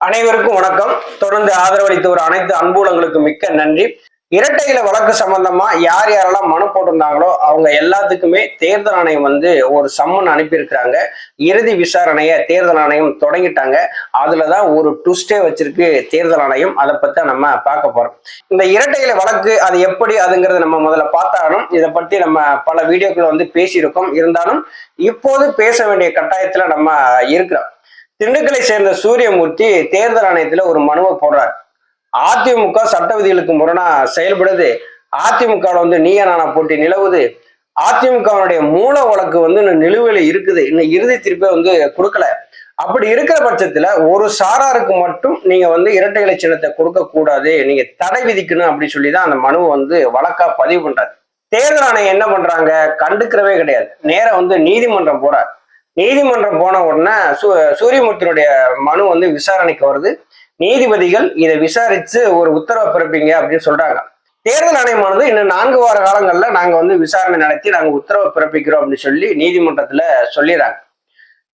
அனைவருக்கும் வணக்கம். தொடர்ந்து ஆதரவளித்து வரும் அனைத்து அன்புலங்களுக்கு மிக்க நன்றி. இரட்டையில வழக்கு சம்பந்தமா யார் யாரெல்லாம் மனு போட்டிருந்தாங்களோ அவங்க எல்லாத்துக்குமே தேர்தல் ஆணையம் வந்து ஒரு சம்மன் அனுப்பியிருக்கிறாங்க. இறுதி விசாரணையை தேர்தல் ஆணையம் தொடங்கிட்டாங்க. அதுலதான் ஒரு ட்விஸ்டே வச்சிருக்கு தேர்தல் ஆணையம். அதை பத்தி நம்ம பார்க்க போறோம். இந்த இரட்டையில வழக்கு அது எப்படி அதுங்கிறத நம்ம முதல்ல பார்த்தாலும் இதை பத்தி நம்ம பல வீடியோக்களை வந்து பேசியிருக்கோம். இருந்தாலும் இப்போது பேச வேண்டிய கட்டாயத்துல நம்ம இருக்கிறோம். திண்டுக்கலை சேர்ந்த சூரியமூர்த்தி தேர்தல் ஆணையத்துல ஒரு மனுவை போடுறார். அதிமுக சட்ட விதிகளுக்கு முரணா செயல்படுது. அதிமுக வந்து நீய நானா போட்டி நிலவுது. அதிமுகவுடைய மூல வழக்கு வந்து இன்னும் நிலுவையில இருக்குது. இன்னும் இறுதி தீர்ப்பை வந்து கொடுக்கல. அப்படி இருக்கிற பட்சத்துல ஒரு சாராருக்கு மட்டும் நீங்க வந்து இரட்டை இலை சின்னத்தை கொடுக்க கூடாது. நீங்க தடை விதிக்கணும் அப்படி சொல்லி தான் அந்த மனுவை வந்து வழக்கா பதிவு பண்றாரு. தேர்தல் ஆணையம் என்ன பண்றாங்க? கண்டுக்கிறவே கிடையாது. நேரம் வந்து நீதிமன்றம் போறாரு. நீதிமன்றம் போன உடனே சூ சூரியமூர்த்தியினுடைய மனு வந்து விசாரணைக்கு வருது. நீதிபதிகள் இதை விசாரிச்சு ஒரு உத்தரவை பிறப்பிங்க அப்படின்னு சொல்றாங்க. தேர்தல் ஆணையமானது இன்னும் நான்கு வார காலங்கள்ல நாங்க வந்து விசாரணை நடத்தி நாங்க உத்தரவை பிறப்பிக்கிறோம் அப்படின்னு சொல்லி நீதிமன்றத்துல சொல்லிடுறாங்க.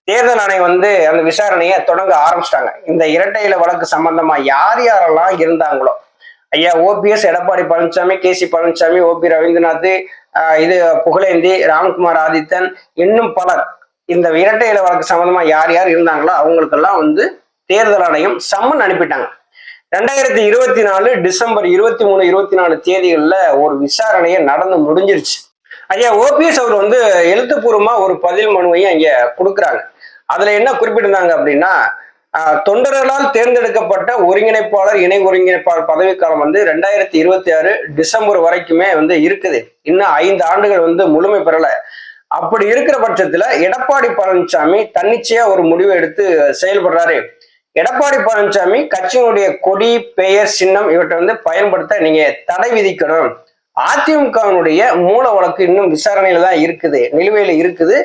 தேர்தல் ஆணையம் வந்து அந்த விசாரணையை தொடங்க ஆரம்பிச்சிட்டாங்க. இந்த இரட்டையில வழக்கு சம்பந்தமா யார் யாரெல்லாம் இருந்தாங்களோ ஐயா OPS Edappadi Palaniswami K C Palaniswami OP Ravindranath ஆஹ் இது புகழேந்தி ராம்குமார் ஆதித்தன் இன்னும் பலர் இந்த இரட்டை இலை வழக்கு சம்பந்தமா யார் யார் இருந்தாங்களோ அவங்களுக்கெல்லாம் வந்து தேர்தல் ஆணையம் சம்மன் அனுப்பிட்டாங்க. ரெண்டாயிரத்தி இருபத்தி நாலு டிசம்பர் இருபத்தி மூணு இருபத்தி நாலு தேதிகளில் ஒரு விசாரணையை நடந்து முடிஞ்சிருச்சு. ஐயா ஓபிஎஸ் அவர் வந்து எழுத்துப்பூர்வமா ஒரு பதில் மனுவையும் இங்க கொடுக்குறாங்க. அதுல என்ன குறிப்பிட்டிருந்தாங்க அப்படின்னா ஆஹ், தொண்டர்களால் தேர்ந்தெடுக்கப்பட்ட ஒருங்கிணைப்பாளர் இணை ஒருங்கிணைப்பாளர் பதவிக்காலம் வந்து ரெண்டாயிரத்தி இருபத்தி ஆறு டிசம்பர் வரைக்குமே வந்து இருக்குது. இன்னும் ஐந்து ஆண்டுகள் வந்து முழுமை பெறல. அப்படி இருக்கிற பட்சத்துல எடப்பாடி பழனிசாமி தன்னிச்சையா ஒரு முடிவை எடுத்து செயல்படுறாரு. எடப்பாடி பழனிசாமி கட்சியினுடைய கொடி பெயர் சின்னம் இவற்றை வந்து பயன்படுத்த நீங்க தடை விதிக்கணும். அதிமுகவினுடைய மூல வழக்கு இன்னும் விசாரணையில தான் இருக்குது நிலுவையில இருக்குது.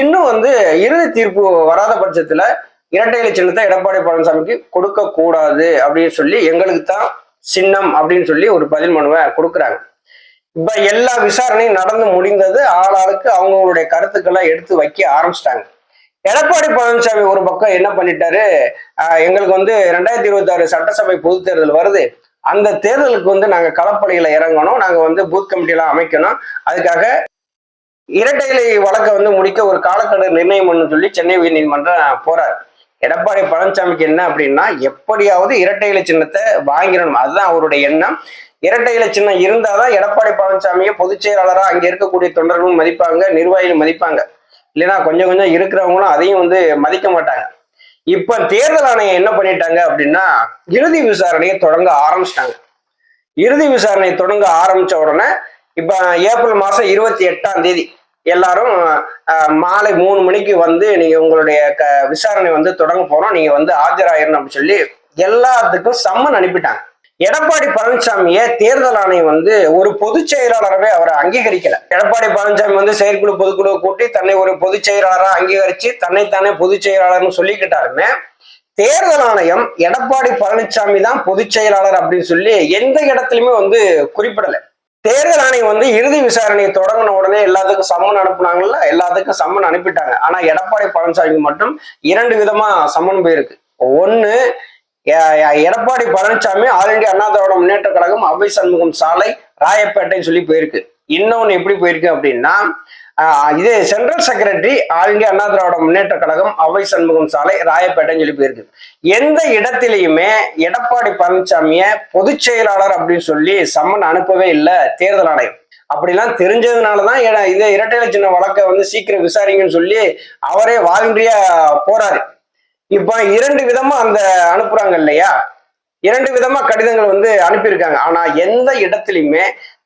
இன்னும் வந்து இறுதி தீர்ப்பு வராத பட்சத்துல இரட்டை இலை சின்னத்தை எடப்பாடி பழனிசாமிக்கு கொடுக்க கூடாது அப்படின்னு சொல்லி எங்களுக்கு தான் சின்னம் அப்படின்னு சொல்லி ஒரு பதில் மனுவை கொடுக்குறாங்க. இப்ப எல்லா விசாரணையும் நடந்து முடிந்தது. ஆளாளுக்கு அவங்களுடைய கருத்துக்களை எடுத்து வைக்க ஆரம்பிச்சிட்டாங்க. எடப்பாடி பழனிசாமி ஒரு பக்கம் என்ன பண்ணிட்டாரு? ஆஹ் எங்களுக்கு வந்து ரெண்டாயிரத்தி இருபத்தி ஆறு சட்டசபை பொது தேர்தல் வருது. அந்த தேர்தலுக்கு வந்து நாங்க களப்பணியில இறங்கணும். நாங்க வந்து பூத் கமிட்டி அமைக்கணும். அதுக்காக இரட்டை இலை வழக்கை வந்து முடிக்க ஒரு காலக்கெடு நிர்ணயம் பண்ணு சொல்லி சென்னை உயர்நீதிமன்றம் போறாரு. எடப்பாடி பழனிசாமிக்கு என்ன அப்படின்னா எப்படியாவது இரட்டை இலை சின்னத்தை வாங்கிடணும். அதுதான் அவருடைய எண்ணம். இரட்டை இலை சின்னம் இருந்தாதான் எடப்பாடி பழனிசாமியை பொதுச் செயலாளரா அங்க இருக்கக்கூடிய தொண்டர்களும் மதிப்பாங்க நிர்வாகிகளும் மதிப்பாங்க. இல்லைன்னா கொஞ்சம் கொஞ்சம் இருக்கிறவங்களும் அதையும் வந்து மதிக்க மாட்டாங்க. இப்ப தேர்தல் ஆணையம் என்ன பண்ணிட்டாங்க அப்படின்னா இறுதி விசாரணையை தொடங்க ஆரம்பிச்சிட்டாங்க. இறுதி விசாரணை தொடங்க ஆரம்பிச்ச உடனே இப்ப ஏப்ரல் மாசம் இருபத்தி எட்டாம் தேதி எல்லாரும் மாலை மூணு மணிக்கு வந்து நீங்க உங்களுடைய க விசாரணை வந்து தொடங்க போறோம். நீங்க வந்து ஆஜராயிரணும் அப்படின்னு சொல்லி எல்லாத்துக்கும் சம்மன் அனுப்பிட்டாங்க. எடப்பாடி பழனிசாமியை தேர்தல் ஆணையம் வந்து ஒரு பொதுச் செயலாளரவே அவரை அங்கீகரிக்கல. எடப்பாடி பழனிசாமி வந்து செயற்குழு பொதுக்குழு கூட்டி தன்னை ஒரு பொதுச் செயலாளராக அங்கீகரிச்சு தன்னைத்தானே பொதுச் செயலாளர்னு சொல்லிக்கிட்டாருமே தேர்தல் ஆணையம் எடப்பாடி பழனிசாமி தான் பொதுச் செயலாளர் அப்படின்னு சொல்லி எந்த இடத்துலையுமே வந்து குறிப்பிடலை. தேர்தல் ஆணையம் வந்து இறுதி விசாரணையை தொடங்கின உடனே எல்லாத்துக்கும் சம்மன் அனுப்புனாங்கல்ல எல்லாத்துக்கும் சம்மன் அனுப்பிட்டாங்க. ஆனா எடப்பாடி பழனிசாமிக்கு மட்டும் இரண்டு விதமா சம்மன் போயிருக்கு. ஒன்னு எடப்பாடி பழனிசாமி ஆல் இண்டியா அண்ணா திராவிட முன்னேற்ற கழகம் அவை சண்முகம் சாலை ராயப்பேட்டைன்னு சொல்லி போயிருக்கு. இன்னொன்னு எப்படி போயிருக்கு அப்படின்னா இது central secretary all India Anna Dravida Munnetra Kazhagam Avvai Shanmugam சாலை ராயப்பேட்டைன்னு சொல்லி போயிருக்கு. எந்த இடத்திலையுமே எடப்பாடி பழனிசாமிய பொதுச் செயலாளர் அப்படின்னு சொல்லி சம்மன் அனுப்பவே இல்லை தேர்தல் ஆணையம். அப்படிலாம் தெரிஞ்சதுனாலதான் எட- இது இரட்டை சின்ன வழக்கை வந்து சீக்கிரம் விசாரிங்கன்னு சொல்லி அவரே வாலண்டியா போறாரு. இப்ப இரண்டு விதமா அந்த அனுப்புறாங்க இல்லையா? இரண்டு விதமா கடிதங்கள் வந்து அனுப்பியிருக்காங்க. ஆனா எந்த இடத்துலையுமே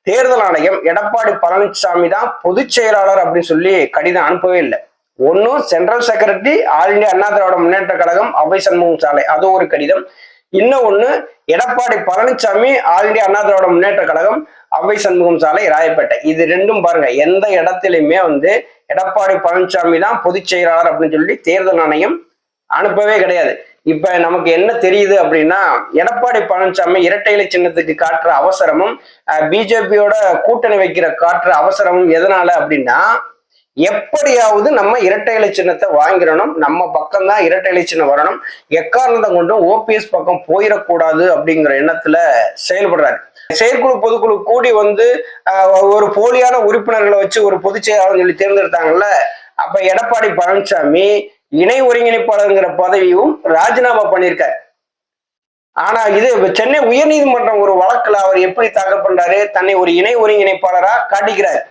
தேர்தல் ஆணையம் எடப்பாடி பழனிசாமி தான் பொதுச் செயலாளர் அப்படின்னு சொல்லி கடிதம் அனுப்பவே இல்லை. ஒன்னும் central secretary all India Anna Dravida Munnetra Kazhagam Avvai Shanmugam சாலை. அது ஒரு கடிதம். இன்னும் ஒண்ணு எடப்பாடி பழனிசாமி ஆல் இண்டியா அண்ணா திராவிட முன்னேற்ற கழகம் அவை சண்முகம் சாலை ராயப்பேட்டை. இது ரெண்டும் பாருங்க எந்த இடத்துலையுமே வந்து எடப்பாடி பழனிசாமி தான் பொதுச் செயலாளர் அப்படின்னு சொல்லி தேர்தல் ஆணையம் அனுப்பவே கிடையாது. இப்ப நமக்கு என்ன தெரியுது அப்படின்னா எடப்பாடி பழனிசாமி இரட்டை இலை சின்னத்துக்கு காட்டுற அவசரமும் பிஜேபியோட கூட்டணி வைக்கிற காட்டுற அவசரமும் எதனால அப்படின்னா எப்படியாவது நம்ம இரட்டை இலை சின்னத்தை வாங்கிடணும். நம்ம பக்கம் தான் இரட்டை இலை சின்னம் வரணும். எக்காரணத்தை கொண்டும் ஓபிஎஸ் பக்கம் போயிடக்கூடாது அப்படிங்கிற எண்ணத்துல செயல்படுறாரு. செயற்குழு பொதுக்குழு கூடி வந்து ஆஹ், ஒரு போலியான உறுப்பினர்களை வச்சு ஒரு பொதுச் செயலாளர் சொல்லி தேர்ந்தெடுத்தாங்கல்ல அப்ப எடப்பாடி பழனிசாமி இணை ஒருங்கிணைப்பாளருங்கிற பதவியும் ராஜினாமா பண்ணியிருக்காரு. ஆனா இது சென்னை உயர்நீதிமன்றம் ஒரு வழக்குல அவர் எப்படி தாக்கல் பண்றாரு தன்னை ஒரு இணை ஒருங்கிணைப்பாளரா காட்டிக்கிறார்.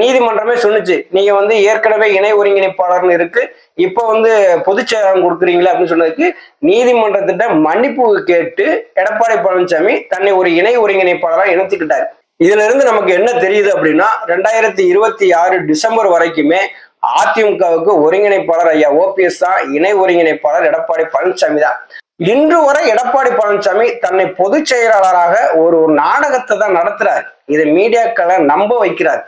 நீதிமன்றமே சொன்னுச்சு நீங்க வந்து ஏற்கனவே இணை ஒருங்கிணைப்பாளர்னு இருக்கு இப்ப வந்து பொதுச்செயலாளர் கொடுக்குறீங்களா அப்படின்னு சொன்னதுக்கு நீதிமன்றத்திட்ட மன்னிப்பு கேட்டு எடப்பாடி பழனிசாமி தன்னை ஒரு இணை ஒருங்கிணைப்பாளரா இணைத்துக்கிட்டார். இதுல இருந்து நமக்கு என்ன தெரியுது அப்படின்னா ரெண்டாயிரத்தி இருபத்தி ஆறு டிசம்பர் வரைக்குமே அதிமுகவுக்கு ஒருங்கிணைப்பாளர் ஐயா ஓபிஎஸ் தான் இணை ஒருங்கிணைப்பாளர் எடப்பாடி பழனிசாமி தான். இன்று வரை எடப்பாடி பழனிசாமி தன்னை பொதுச் செயலாளராக ஒரு ஒரு நாடகத்தை தான் நடத்துறார். இதை மீடியாக்களை நம்ப வைக்கிறார்.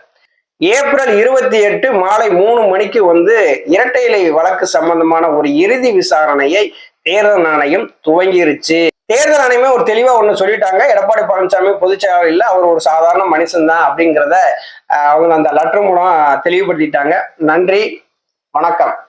ஏப்ரல் இருபத்தி எட்டு மாலை மூணு மணிக்கு வந்து இரட்டை இலை வழக்கு சம்பந்தமான ஒரு இறுதி விசாரணையை தேர்தல் ஆணையம் துவங்கிருச்சு. தேர்தல் ஆணையமே ஒரு தெளிவா ஒண்ணு சொல்லிட்டாங்க. எடப்பாடி பழனிசாமி பொதுச் செயலாளர் இல்ல அவர் ஒரு சாதாரண மனுஷன் தான் அப்படிங்கிறத அவங்க அந்த லெட்டர் மூலம் தெளிவுபடுத்திட்டாங்க. நன்றி வணக்கம்.